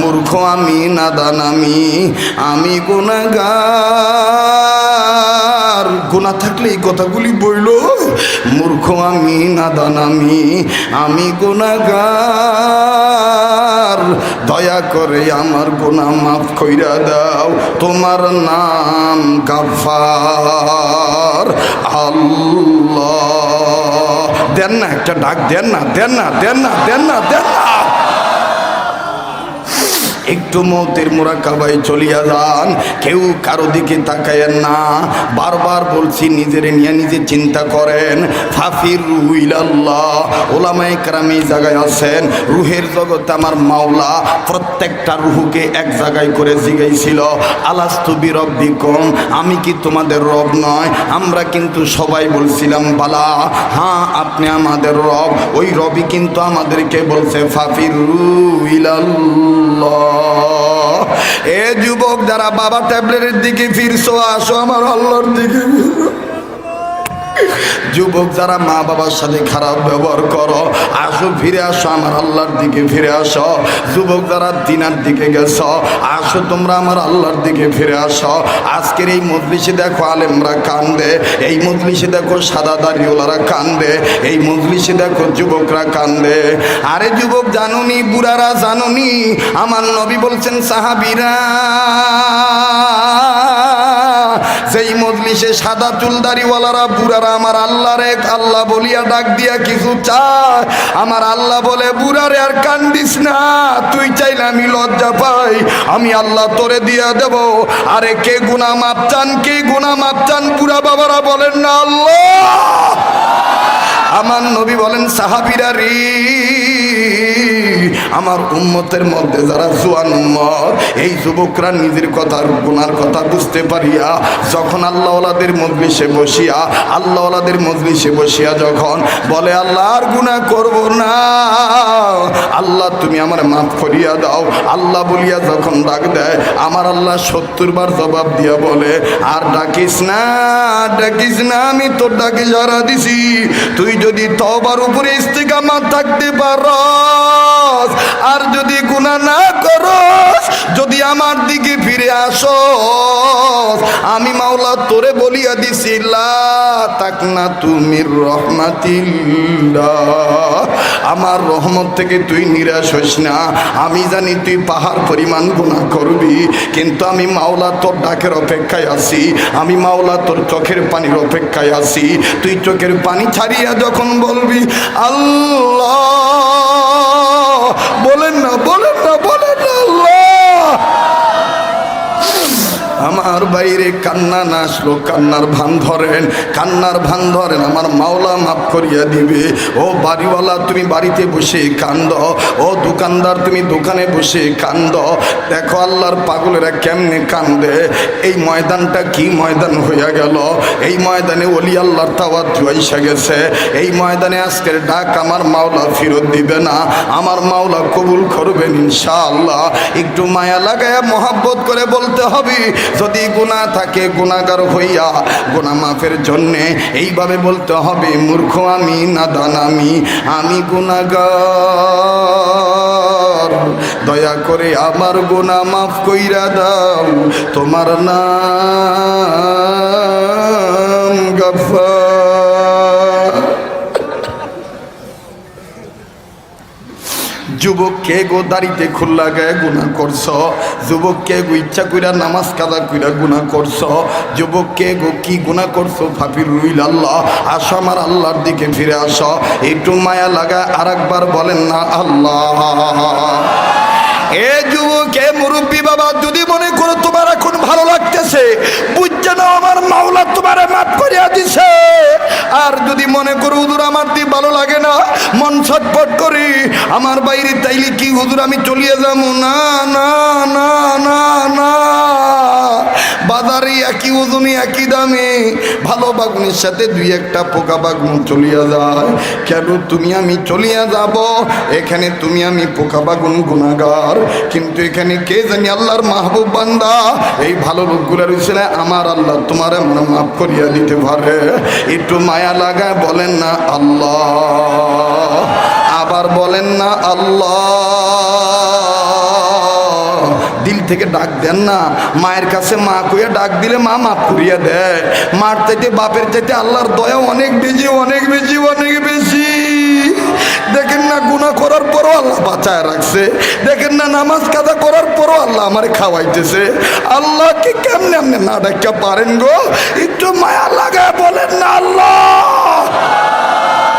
মূর্খ আমি নাদান আমি আমি গুণাগার। গুণা থাকলে এই কথাগুলি বইল। মূর্খ আমি নাদান আমি আমি গুণাগার। দয়া করে আমার গুণা মাফ কইরা দাও। তোমার নাম গাফার। আল্লাহ। দেন না একটা ডাক, দেন না দেন না দেন না দেন না দেন না। একটু মতের মোরা কাবাই চলিয়া যান। কেউ কারও দিকে তাকায়েন না। বারবার বলছি, নিজের নিয়ে নিজে চিন্তা করেন। ফাফির রুইলাল্লাহ ওলামাই কারাম জায়গায় আছেন। রুহের জগতে আমার মাওলা প্রত্যেকটা রুহুকে এক জায়গায় করে জিগাইছিল। আলাস্তু বিরব্বিকম, আমি কি তোমাদের রব নয়? আমরা কিন্তু সবাই বলছিলাম, বালা হ্যাঁ আপনি আমাদের রব। ওই রবি কিন্তু আমাদেরকে বলছে, ফাফির রুইলাল্লাহ এ যুবক যারা বাবা ট্যাবলেটের দিকে ফিরছো, আসো আমার আল্লাহর দিকে। যুবক যারা মা বাবার সাথে খারাপ ব্যবহার করো আসো, ফিরে আসো, আমার আল্লাহর দিকে ফিরে আসো। যুবক যারা দিনার দিকে গেছ। আসো তোমরা আমার আল্লাহর দিকে ফিরে আসো। আজকের এই মজলিসে দেখো আলেমরা কান্দে, এই মজলিসে দেখো সাদা দাড়িওয়ালারা কান্দে, এই মজলিসে দেখো যুবকরা কান্দে। আরে যুবক, জানুনি, বুড়ারা, জানুনি, আমার নবী বলছেন, সাহাবিরা যেই মজলিসে সাদা চুলদারিওয়ালারা, বুড়ারা আমার আল্লাহর এক আল্লাহ বলিয়া ডাক দিয়া কিছু চায়। আমার আল্লাহ বলে, বুড়ারে, আর কান্দিস না, তুই চাইলে আমি লজ্জা পাই। আমি আল্লাহ তোরে দিয়া দেব। আরে কে গুনা মাপ চান, কে গুনা মাপ চান, বুড়া বাবারা বলেন না আল্লাহ। আমার নবী বলেন, সাহাবিরা রে আমার উন্মতের মধ্যে যারা জোয়ান উম্মত, এই যুবকরা নিজের কথার গুনার কথা বুঝতে পারিয়া, যখন আল্লাহ আল্লাহওয়ালাদের মজলিসে বসিয়া আল্লাহ আল্লাহওয়ালাদের মজলিসে বসিয়া যখন বলে আল্লাহ আর গুণা করব না। আল্লাহ, তুমি আমার মাফ করিয়া দাও। আল্লাহ বলিয়া যখন ডাক দেয়, আমার আল্লাহ সত্তর বার জবাব দিয়া বলে, আর ডাকিস না ডাকিস না, আমি তোর ডাকে সারা দিছি। তুই যদি তবার উপরে ইস্তিকামাত থাকতে পারস, আর যদি গুণা না করস, যদি আমার দিকে ফিরে আসস, আমি মাওলা তোরে বলিয়া দিছি তাক না তুমি রহমাতিল্লাহ। আমার রহমত থেকে তুই নিরাশ হইস না। আমি জানি তুই পাহাড় পরিমাণ গুণা করবি, কিন্তু আমি মাওলা তোর ডাকের অপেক্ষায় আছি। আমি মাওলা তোর চোখের পানির অপেক্ষায় আসি তুই চোখের পানি ছাড়িয়া যখন বলবি, আল্লাহ বলেন না বলেন না বলেন না আল্লাহ আমার বাইরে কান্না না আসলো, কান্নার ভান ধরেন, কান্নার ভান ধরেন, আমার মাওলা মাফ করিয়া দিবে। ও বাড়িওয়ালা, তুমি বাড়িতে বসে কান্দ। ও দোকানদার, তুমি দোকানে বসে কান্দ। দেখো আল্লাহর পাগলেরা কেমনে কান্দে। এই ময়দানটা কি ময়দান হইয়া গেল? এই ময়দানে অলি আল্লাহর তাওয়াত জুয়াইসা গেছে। এই ময়দানে আজকের ডাক আমার মাওলা ফেরত দিবে না। আমার মাওলা কবুল করবেন ইনশাআল্লাহ। একটু মায়া লাগায়া মহাব্বত করে বলতে হবে। যদি গুণা থাকে গুণাগার হইয়া গুণা মাফের জন্যে এইভাবে বলতে হবে, মূর্খ আমি, নাদান আমি আমি গুণাগার দয়া করে আমার গুণা মাফ কইরা দাও, তোমার না গফার যুবক কে গো দাড়িতে খুল্লা গায়ে গুণা করছ? যুবক কে গো ইচ্ছা কইরা নামাজ কাদা কইরা গুণা করছ? যুবক কে গো কি গুণা করছ? ফাফির রুইল আল্লাহ। আসো আমার আল্লাহর দিকে ফিরে আসো। একটু মায়া লাগা আর একবার বলেন না আল্লাহ। এ যুবক, এ মুরব্বী বাবা, যদি মনে করো তোমার এখন ভালো লাগতেছে, বুঝছে না আমার মাওলা তোমারে মাফ করিয়া দিছে। আর যদি মনে করো হুজুর আমার দি ভালো লাগে না মন ছটফট করি, আমার বাইরে তাইলে কি হুজুর আমি চলিয়ে যাব? না না না না না। বাজারে একই ওজনে, একই দামে। ভালো বাগুনের সাথে দুই একটা পোকা বাগুন চলিয়া যায়। কেন তুমি আমি চলিয়া যাব? এখানে তুমি আমি পোকা বাগুন গুণাগার কিন্তু এখানে কে জানি আল্লাহর মাহবুব বান্দা? এই ভালো লোকগুলো রয়েছে না, আমার আল্লাহ তোমার আমার মাফ করিয়া দিতে পারে। একটু মায়া লাগায় বলেন না আল্লাহ। আবার বলেন না, আল্লাহ। দিল থেকে ডাক দেন না। মায়ের কাছে মা কইয়া ডাক দিলে মা মাফ করিয়া দেয়। মার চাইতে, বাপের চাইতে আল্লাহর দয়া অনেক বেশি অনেক বেশি অনেক বেশি। দেখেন না, গুনাহ করার পরও আল্লাহ বাঁচায় রাখছে। দেখেন না, নামাজ কাজা করার পরও আল্লাহ আমারে খাওয়াইতেছে। আল্লাহকে কেমনে আপনি না ডাকা পারেন গো? একটু মায়া লাগায় বলেন না, আল্লাহ।